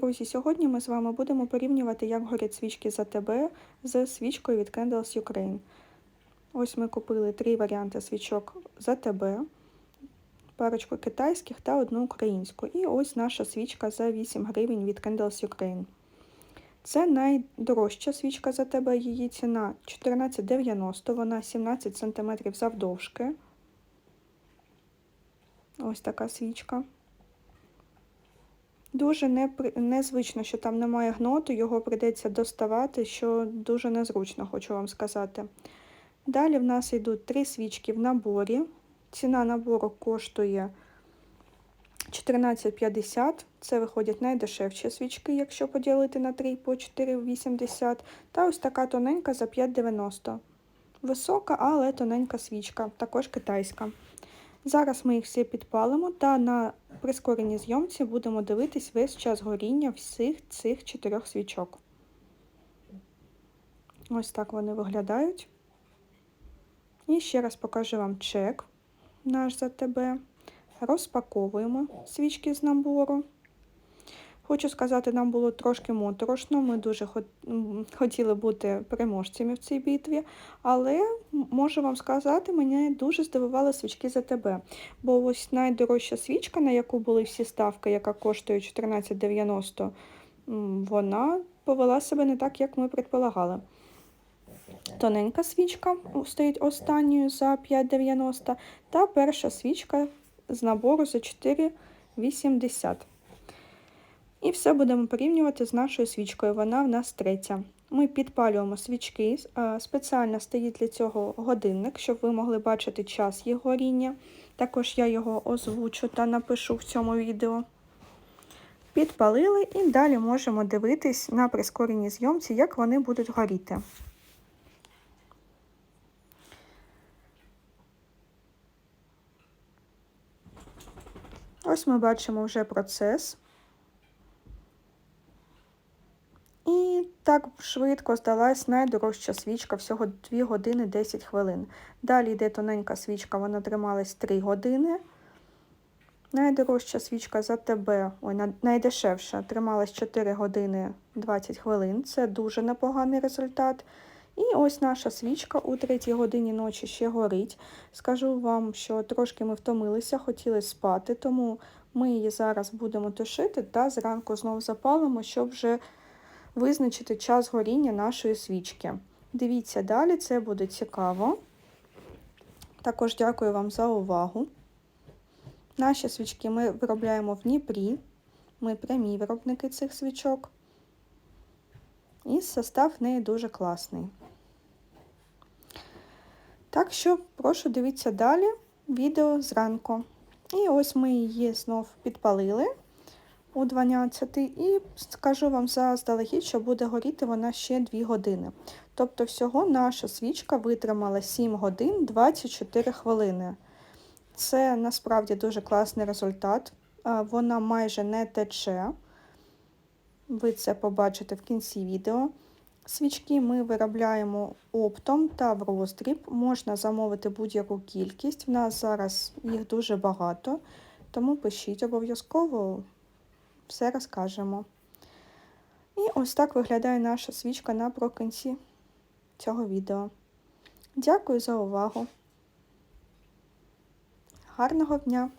Друзі, сьогодні ми з вами будемо порівнювати, як горять свічки за тебе з свічкою від Candles Ukraine. Ось ми купили три варіанти свічок за тебе, парочку китайських та одну українську. І ось наша свічка за 8 гривень від Candles Ukraine. Це найдорожча свічка за тебе, її ціна 14,90, вона 17 см завдовжки. Ось така свічка. Дуже незвично, що там немає гноту, його прийдеться доставати, що дуже незручно, хочу вам сказати. Далі в нас йдуть три свічки в наборі. Ціна набору коштує 14,50. Це виходять найдешевші свічки, якщо поділити на 3 по 4,80. Та ось така тоненька за 5,90. Висока, але тоненька свічка, також китайська. Зараз ми їх всі підпалимо та на прискореній зйомці будемо дивитись весь час горіння всіх цих чотирьох свічок. Ось так вони виглядають. І ще раз покажу вам чек наш за тебе. Розпаковуємо свічки з набору. Хочу сказати, нам було трошки моторошно, ми дуже хотіли бути переможцями в цій битві, але можу вам сказати, мене дуже здивували свічки за тебе. Бо ось найдорожча свічка, на яку були всі ставки, яка коштує 14,90, вона повела себе не так, як ми предполагали. Тоненька свічка стоїть останньою за 5,90 та перша свічка з набору за 4,80. І все будемо порівнювати з нашою свічкою. Вона в нас третя. Ми підпалюємо свічки, спеціально стоїть для цього годинник, щоб ви могли бачити час їх горіння. Також я його озвучу та напишу в цьому відео. Підпалили і далі можемо дивитись на прискореній зйомці, як вони будуть горіти. Ось ми бачимо вже процес. І так швидко здалась найдорожча свічка, всього 2 години 10 хвилин. Далі йде тоненька свічка, вона трималась 3 години. Найдорожча свічка за тебе, ой, найдешевша, трималась 4 години 20 хвилин. Це дуже непоганий результат. І ось наша свічка у 3 годині ночі ще горить. Скажу вам, що трошки ми втомилися, хотіли спати, тому ми її зараз будемо тушити та зранку знову запалимо, щоб вже визначити час горіння нашої свічки. Дивіться далі, це буде цікаво. Також дякую вам за увагу. Наші свічки ми виробляємо в Дніпрі. Ми прямі виробники цих свічок. І состав в неї дуже класний. Так що, прошу дивіться далі відео зранку. І ось ми її знов підпалили у 12 і скажу вам заздалегідь, що буде горіти вона ще 2 години. Тобто, всього наша свічка витримала 7 годин 24 хвилини. Це насправді дуже класний результат. Вона майже не тече. Ви це побачите в кінці відео. Свічки ми виробляємо оптом та в роздріб. Можна замовити будь-яку кількість. В нас зараз їх дуже багато, тому пишіть обов'язково все розкажемо. І ось так виглядає наша свічка наприкінці цього відео. Дякую за увагу. Гарного дня!